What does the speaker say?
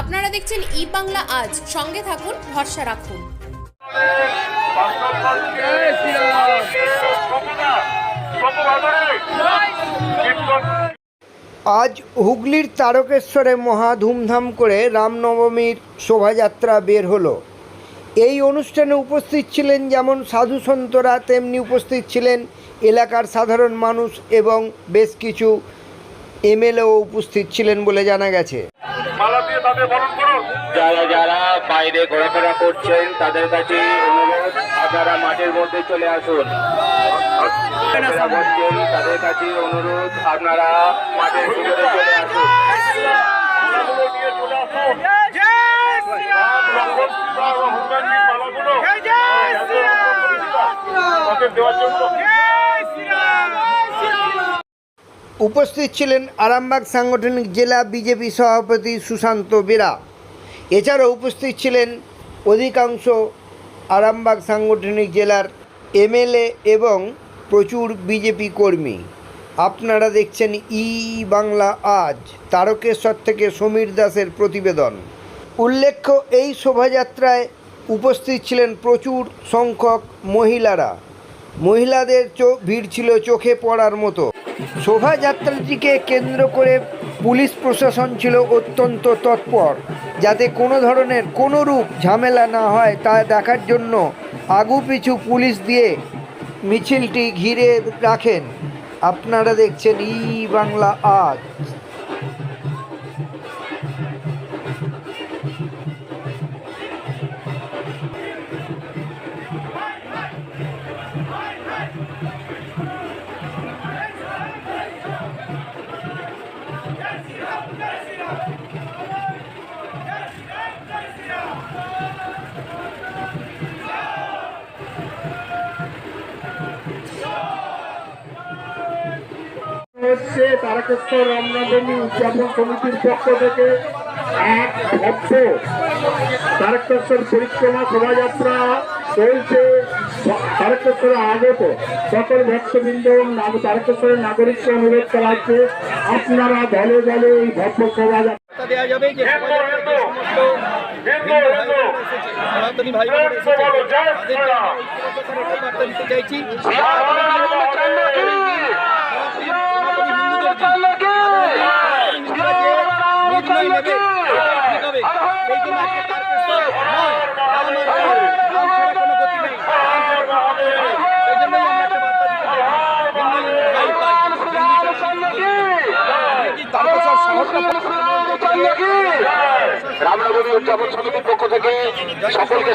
আপনারা দেখছেন ই বাংলা আজ। সঙ্গে থাকুন, ভরসা রাখুন। আজ হুগলির তারকেশ্বরে মহা ধুমধাম করে রামনবমীর শোভাযাত্রা বের হলো। এই অনুষ্ঠানে উপস্থিত ছিলেন যেমন সাধু সন্তরা, তেমনি উপস্থিত ছিলেন এলাকার সাধারণ মানুষ এবং বেশ কিছু এমএলএও উপস্থিত ছিলেন বলে জানা গেছে। মালা দিয়ে তাদের বরণ করুন। যারা যারা বাইরে ঘোরাফেরা করছেন তাদের কাছে অনুরোধ আপনারা মাঠের মধ্যে চলে আসুন। তাদের কাছে অনুরোধ আপনারা মাঠের ভিতরে চলে আসুন। দেওয়ার জন্য। উপস্থিত ছিলেন আরামবাগ সাংগঠনিক জেলা বিজেপি সভাপতি সুশান্ত বেরা। এছাড়াও উপস্থিত ছিলেন অধিকাংশ আরামবাগ সাংগঠনিক জেলার এমএলএ এবং প্রচুর বিজেপি কর্মী। আপনারা দেখছেন ই বাংলা আজ, তারকেশ্বর থেকে সমীর দাসের প্রতিবেদন। উল্লেখ্য, এই শোভাযাত্রায় উপস্থিত ছিলেন প্রচুর সংখ্যক মহিলারা। মহিলাদের ভিড় ছিল চোখে পড়ার মতো। শোভাযাত্রাটিকে কেন্দ্র করে পুলিশ প্রশাসন ছিল অত্যন্ত তৎপর। যাতে কোনো ধরনের কোনো রূপ ঝামেলা না হয়, তা দেখার জন্য আগুপিছু পুলিশ দিয়ে মিছিলটি ঘিরে রাখেন। আপনারা দেখছেন ই বাংলা আজ। হচ্ছে তারকেশ্বর রামনবমী উদযাপন কমিটির পক্ষ থেকে এক ভক্ত তারকেশ্বর পরিক্রমা শোভাযাত্রা চলছে তারকেশ্বরে আগত সকল ভক্তবৃন্দ তারকেশ্বরের নাগরিককে অনুরোধ করা হচ্ছে আপনারা দলে দলে এই ভক্ত শোভাযাত্রা দেওয়া যাবে যে সনাতনী ভাই বোনেরা এসেছে, তাদেরকে বার্তা দিতে চাইছি। হিন্দু হিন্দু তারকেশ্বর শহরটা রামনবমী উদযাপন সমিতির পক্ষ থেকে সকলকে